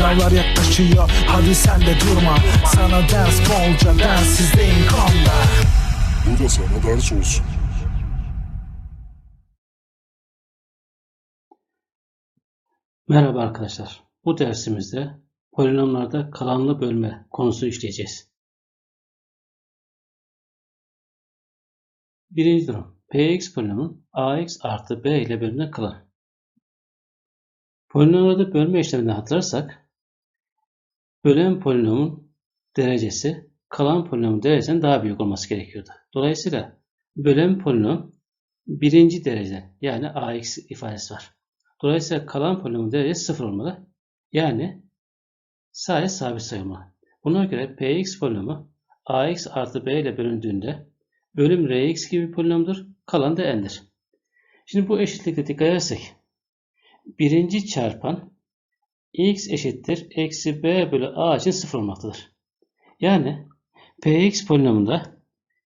Sınavlar yaklaşıyor hadi sen de durma Sana ders bolca densizdeyim konda Bu da sana ders olsun. Merhaba arkadaşlar. Bu dersimizde polinomlarda kalanlı bölme konusunu işleyeceğiz. Birinci durum. Px polinomun ax artı b ile bölümüne kalan. Polinomlarda bölme işlemini hatırlarsak bölen polinomun derecesi kalan polinomun derecesinden daha büyük olması gerekiyordu. Dolayısıyla bölen polinom birinci derece yani ax ifadesi var. Dolayısıyla kalan polinomun derecesi sıfır olmalı. Yani sadece sabit sayı olmalı. Buna göre px polinomu ax artı b ile bölündüğünde bölüm rx gibi bir polinomdur. Kalan da n'dir. Şimdi bu eşitlikte dikkat edersek birinci çarpan x eşittir eksi b bölü a için sıfır olmaktadır. Yani px polinomunda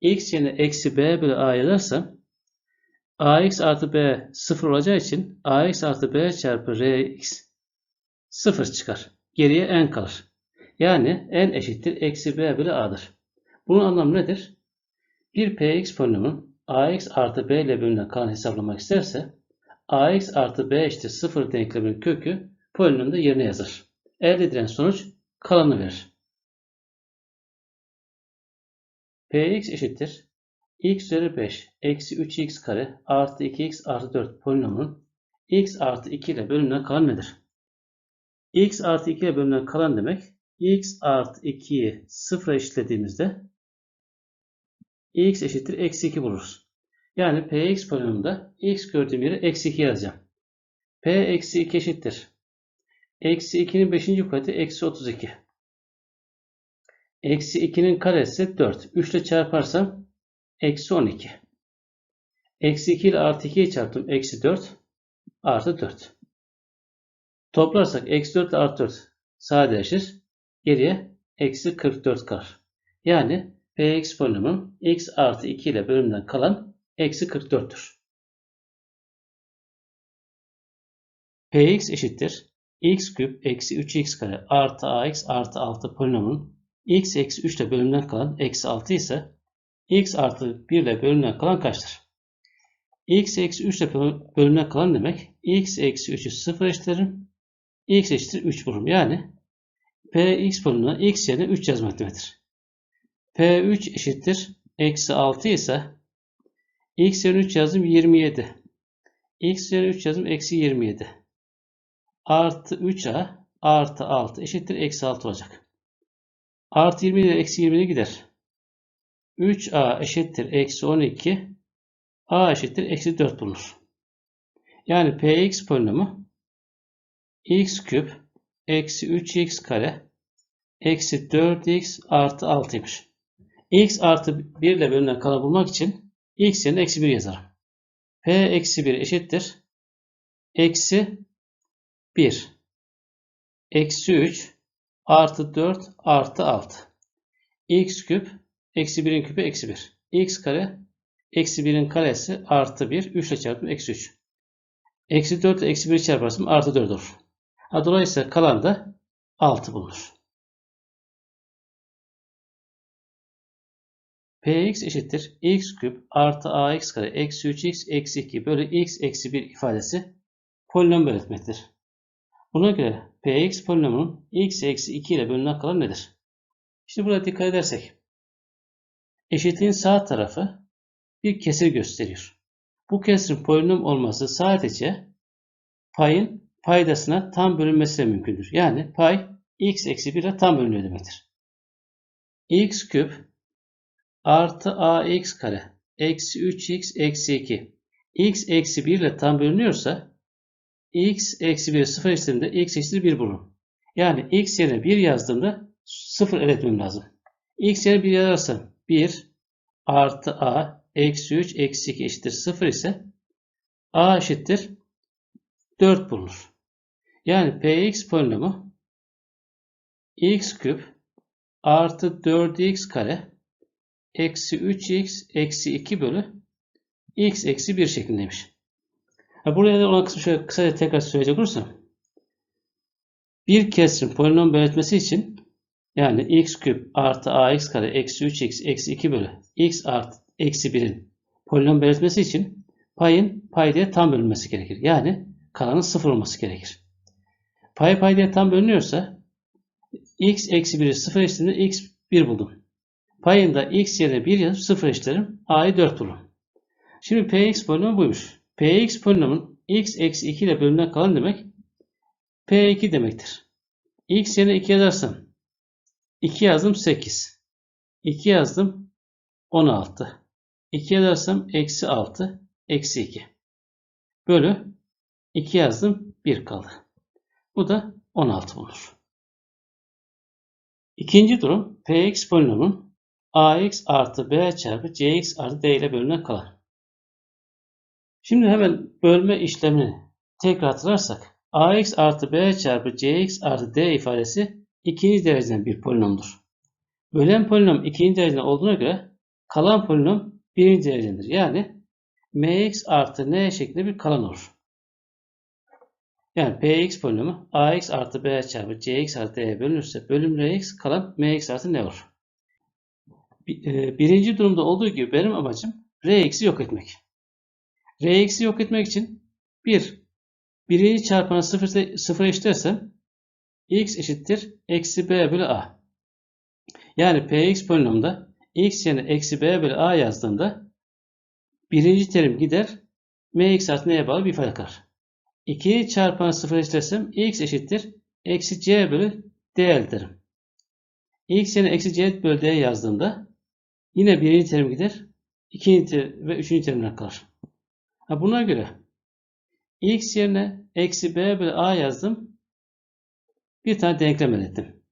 x yerine eksi b bölü a yazarsam ax artı b sıfır olacağı için ax artı b çarpı rx sıfır çıkar. Geriye n kalır. Yani n eşittir eksi b bölü a'dır. Bunun anlamı nedir? Bir px polinomun ax artı b ile bölünen kalan hesaplamak isterse ax artı b eşittir sıfır denkleminin kökü polinomda yerine yazar. Elde edilen sonuç kalanı verir. px eşittir x üzeri 5 eksi 3x kare artı 2x artı 4 polinomunun x artı 2 ile bölümünden kalan nedir? x artı 2 ile bölümünden kalan demek x artı 2'yi sıfıra eşitlediğimizde x eşittir eksi 2 buluruz. Yani px polinomunda x gördüğüm yere eksi 2 yazacağım. p eksi 2 eşittir. Eksi 2'nin 5. kuvveti eksi 32. Eksi 2'nin karesi 4. 3 ile çarparsam eksi 12. Eksi 2 ile artı 2'yi çarptım. Eksi 4 artı 4. Toplarsak eksi 4 ile artı 4 sadeleşir. Geriye eksi 44 kalır. Yani px polinomun x artı 2 ile bölümden kalan eksi 44'tür. px eşittir x küp eksi 3x kare artı ax artı 6 polinomun x eksi 3 ile bölümden kalan eksi 6 ise x artı 1 ile bölümden kalan kaçtır? x eksi 3 ile bölümden kalan demek x eksi 3'ü 0 eşitlerim. x eşittir 3 bulurum. Yani px polinomuna x yerine 3 yazmak demektir. p3 eşittir eksi 6 ise x yerine 3 yazdım 27. x yerine 3 yazdım eksi 27. Artı 3a artı 6 eşittir eksi 6 olacak. Artı 20 ile eksi 20 gider. 3a eşittir eksi 12 a eşittir eksi 4 bulunur. Yani px polinomu x küp eksi 3x kare eksi 4x artı 6'ymış. x artı 1 ile bölünen kalan bulmak için x yerine eksi 1 yazarım. p eksi 1 eşittir eksi 1 eksi 3 artı 4 artı 6 x küp eksi 1'in küpü eksi 1 x kare eksi 1'in karesi artı 1 3 ile çarptım eksi 3 eksi 4 ile eksi 1 çarparsam artı 4 olur. Ha, dolayısıyla kalan da 6 bulunur. px eşittir x küp artı ax kare eksi 3x eksi 2 bölü x eksi 1 ifadesi polinom belirtmektir. Buna göre px polinomunun x eksi 2 ile bölünen kalan nedir? Şimdi burada dikkat edersek eşitliğin sağ tarafı bir kesir gösteriyor. Bu kesirin polinom olması sadece payın paydasına tam bölünmesiyle mümkündür. Yani pay x eksi 1 ile tam bölünüyor demektir. x küp artı ax kare eksi 3x eksi 2 x eksi 1 ile tam bölünüyorsa x eksi 1 sıfır eşitliğinde x eşittir 1 bulurum. Yani x yerine 1 yazdığımda 0 elde etmem lazım. x yerine 1 yazarsam 1 artı a eksi 3 eksi 2 eşittir 0 ise a eşittir 4 bulunur. Yani px polinomu x küp artı 4x kare eksi 3x eksi 2 bölü x eksi 1 şeklindeymiş. Ha, buraya da olan kısmı şöyle kısaca tekrar söyleyecek olursam bir kesrin polinom belirtmesi için yani x küp artı ax kare eksi 3x eksi 2 bölü x artı eksi 1'in polinom belirtmesi için payın paydaya tam bölünmesi gerekir. Yani kalanın sıfır olması gerekir. Pay paydaya tam bölünüyorsa x eksi 1'i sıfır eşitliğinde x 1 buldum. Payında x yerine 1 yazıp sıfır eşitlerim. a'yı 4 bulurum. Şimdi px polinomu buymuş. Px polinomun x eksi 2 ile bölümden kalan demek p2 demektir. x yerine 2 yazarsam 2 yazdım 8. 2 yazdım 16. 2 yazarsam eksi 6 eksi 2. Bölü 2 yazdım 1 kaldı. Bu da 16 bulunur. İkinci durum px polinomun ax artı b çarpı cx artı d ile bölünen kalan. Şimdi hemen bölme işlemini tekrar hatırlarsak ax artı b çarpı cx artı d ifadesi ikinci dereceden bir polinomdur. Bölen polinom ikinci dereceden olduğuna göre kalan polinom birinci derecedendir. Yani mx artı n şeklinde bir kalan olur. Yani px polinomu ax artı b çarpı cx artı d'ye bölünürse bölüm rx kalan mx artı n olur. e, Birinci durumda olduğu gibi benim amacım rx'i yok etmek. Rx'i yok etmek için bir birinci çarpanı sıfır, sıfır eşitlersem x eşittir eksi b bölü a. Yani px polinomunda x yerine eksi b bölü a yazdığımda birinci terim gider mx artı n'ye bağlı bir ifade kalır. 2'yi çarpan 0 eşitlersem x eşittir eksi c bölü d elde ederim. x yerine eksi c bölü d yazdığımda yine birinci terim gider. ikinci terim ve üçüncü terimler kalır. Ha buna göre x yerine eksi b bölü a yazdım. Bir tane denklem elde ettim.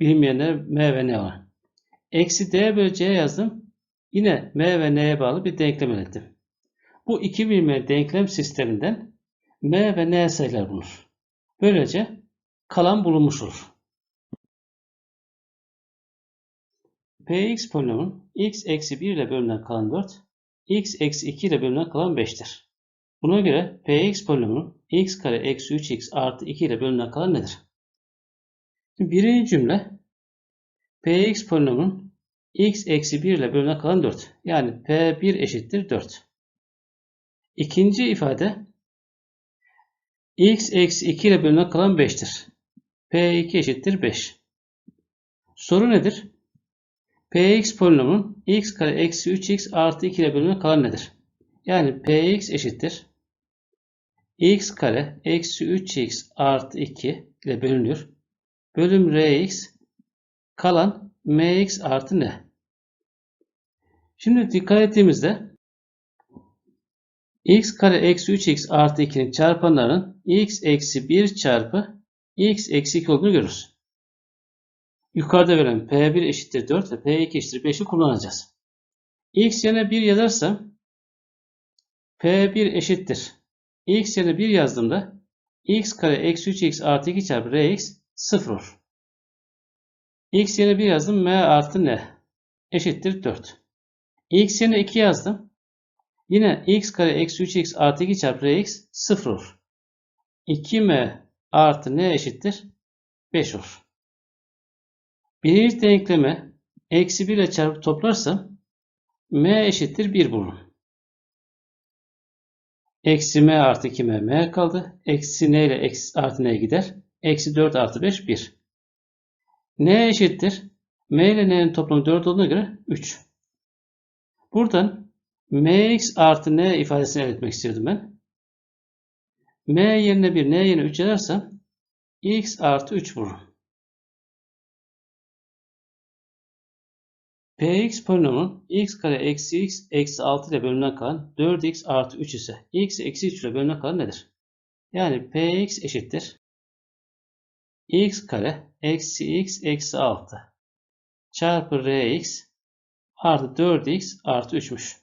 Bilinmeyenler m ve n var. Eksi d bölü c yazdım. Yine m ve n'ye bağlı bir denklem elde ettim. Bu iki bilinmeyen denklem sisteminden m ve n sayılar bulunur. Böylece kalan bulunmuş olur. Px polinomun x eksi 1 ile bölünen kalan 4, x eksi 2 ile bölünen kalan 5'tir. Buna göre Px polinomunun x kare eksi 3x artı 2 ile bölünen kalan nedir? Şimdi birinci cümle Px polinomunun x eksi 1 ile bölünen kalan 4. Yani P1 eşittir 4. İkinci ifade x eksi 2 ile bölünen kalan 5'tir. P2 eşittir 5. Soru nedir? Px polinomun x kare eksi 3x artı 2 ile bölünen kalan nedir? Yani Px eşittir. x kare eksi 3x artı 2 ile bölünüyor. Bölüm Rx kalan Mx artı ne? Şimdi dikkat ettiğimizde x kare eksi 3x artı 2'nin çarpanlarının x eksi 1 çarpı x eksi 2 olduğunu görürüz. Yukarıda verilen P1 eşittir 4 ve P2 eşittir 5'i kullanacağız. x yerine 1 yazarsam P1 eşittir. x yerine 1 yazdığımda x kare eksi 3x artı 2 çarpı Rx 0 olur. x yerine 1 yazdım. m artı n eşittir 4. x yerine 2 yazdım. Yine x kare eksi 3x artı 2 çarpı Rx 0 olur. 2m artı n eşittir 5 olur. Birinci denkleme eksi 1 ile çarpıp toplarsam m eşittir 1 bulurum. Eksi m artı 2m m kaldı. Eksi n ile eksi, artı n gider. Eksi 4 artı 5 1. n eşittir. m ile n'nin toplamı 4 olduğuna göre 3. Buradan mx artı n ifadesini elde etmek istiyordum ben. m yerine 1, n yerine 3 yazarsam x artı 3 bulurum. Px polinomun x kare eksi x eksi 6 ile bölünen kalan 4x artı 3 ise x eksi 3 ile bölünen kalan nedir? Yani Px eşittir. x kare eksi x eksi 6 çarpı Rx artı 4x artı 3'müş.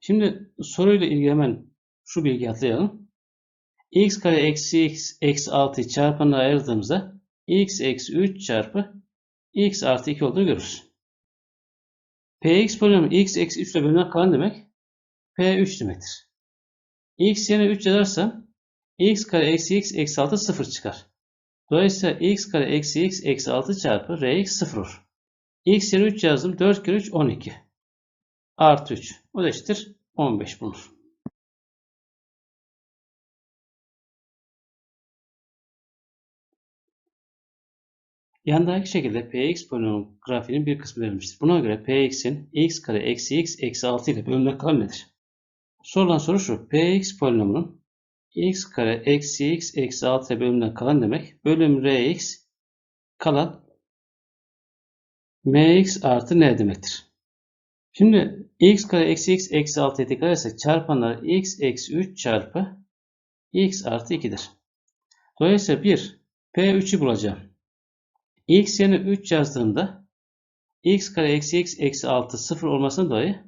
Şimdi soruyla ilgili hemen şu bilgi atlayalım. x kare eksi x eksi 6'yı çarpanlara ayırdığımızda x eksi 3 çarpı x artı 2 olduğunu görürüz. Px polinomu x eksi 3 ile bölünen kalan demek P3 demektir. x yerine 3 yazarsam x kare eksi x eksi 6 0 çıkar. Dolayısıyla x kare eksi x eksi 6 çarpı rx 0 olur. x yerine 3 yazdım. 4 kere 3 12. Artı 3. O da eşittir 15 bulunur. Yandaki şekilde px polinomun grafiğinin bir kısmı verilmiştir. Buna göre px'in x kare eksi x eksi 6 ile bölümünden kalan nedir? Sorulan soru şu. px polinomunun x kare eksi x eksi 6 ile bölümünden kalan demek. Bölüm rx kalan mx artı n demektir. Şimdi x kare eksi x eksi 6'ya dikkat edersek çarpanları x eksi 3 çarpı x artı 2'dir. Dolayısıyla 1 p3'ü bulacağım. X yerine 3 yazdığımda x kare eksi x eksi 6 sıfır olmasına dolayı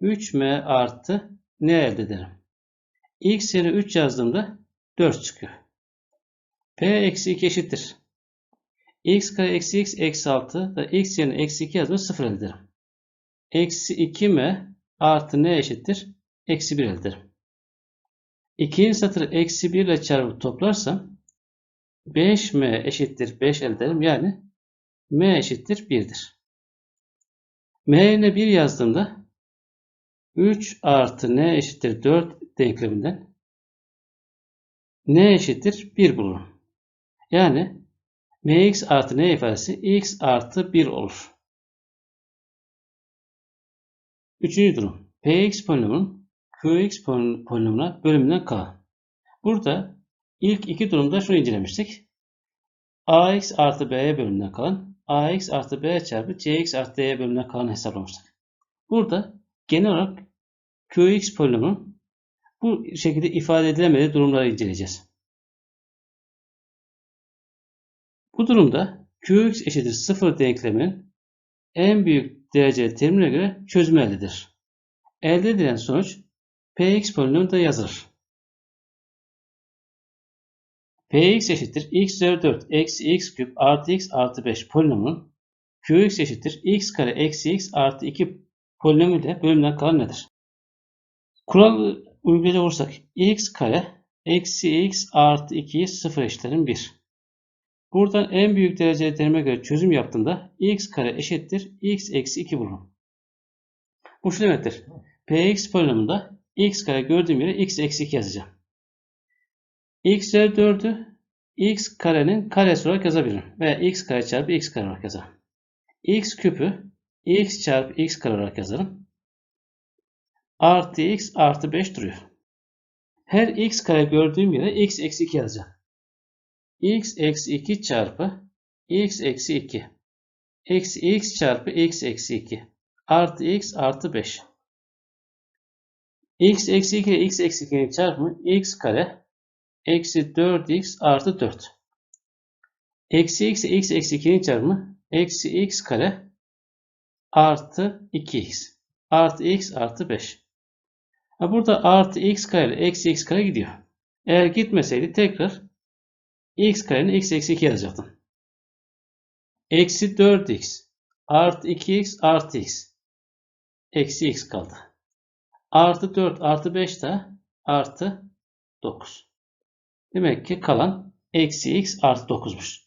3m artı n elde ederim. x yerine 3 yazdığımda 4 çıkıyor. p eksi 2 eşittir. x kare eksi x eksi 6 da x yerine eksi 2 yazdığımda 0 elde ederim. Eksi 2m artı n eşittir. Eksi 1 elde ederim. İkinci satırı eksi 1 ile çarpıp toplarsam 5m eşittir 5 elde ederim. Yani m eşittir 1'dir. m yerine 1 yazdığımda 3 artı n eşittir 4 denkleminden n eşittir 1 bulurum. Yani mx artı n ifadesi x artı 1 olur. Üçüncü durum. px polinomunun qx polinomuna bölümünden kalan. Burada ilk iki durumda şunu incelemiştik. ax artı b'ye bölümünden kalan ax artı b çarpı cx artı d'ye bölümünden kalan hesaplamıştık. Burada genel olarak qx polinomunun bu şekilde ifade edilemediği durumları inceleyeceğiz. Bu durumda qx eşittir 0 denkleminin en büyük dereceli terimine göre çözümü elde edilir. Elde edilen sonuç px polinomu da yazılır. Px eşittir x üzeri 4 eksi x küp artı x artı 5 polinomunun qx eşittir x kare eksi x artı 2 polinomu ile bölümden kalan nedir? Kuralı uygulayacak olursak x kare eksi x artı 2'yi 0 eşitlerim 1. Buradan en büyük dereceli terime göre çözüm yaptığımda x kare eşittir x eksi 2 bulurum. Bu şu demektir. px polinomunda x kare gördüğüm yere x eksi 2 yazacağım. X üzeri 4'ü x karenin karesi olarak yazabilirim. Veya x kare çarpı x kare olarak yazarım. x küpü x çarpı x kare olarak yazarım. Artı x artı 5 duruyor. Her x kare gördüğüm yere x eksi 2 yazacağım x eksi 2 çarpı x eksi 2 eksi x çarpı x eksi 2 artı x artı 5 x eksi 2 ile x eksi 2'nin çarpımı x kare eksi 4x artı 4 eksi x x eksi 2'nin çarpımı eksi x kare artı 2x artı x artı 5 burada artı x kare ile eksi x kare gidiyor. Eğer gitmeseydi tekrar x karenin x eksi 2 yazacaktım. Eksi 4x artı 2x artı x. Eksi x kaldı. Artı 4 artı 5 de artı 9. Demek ki kalan eksi x artı 9'muş.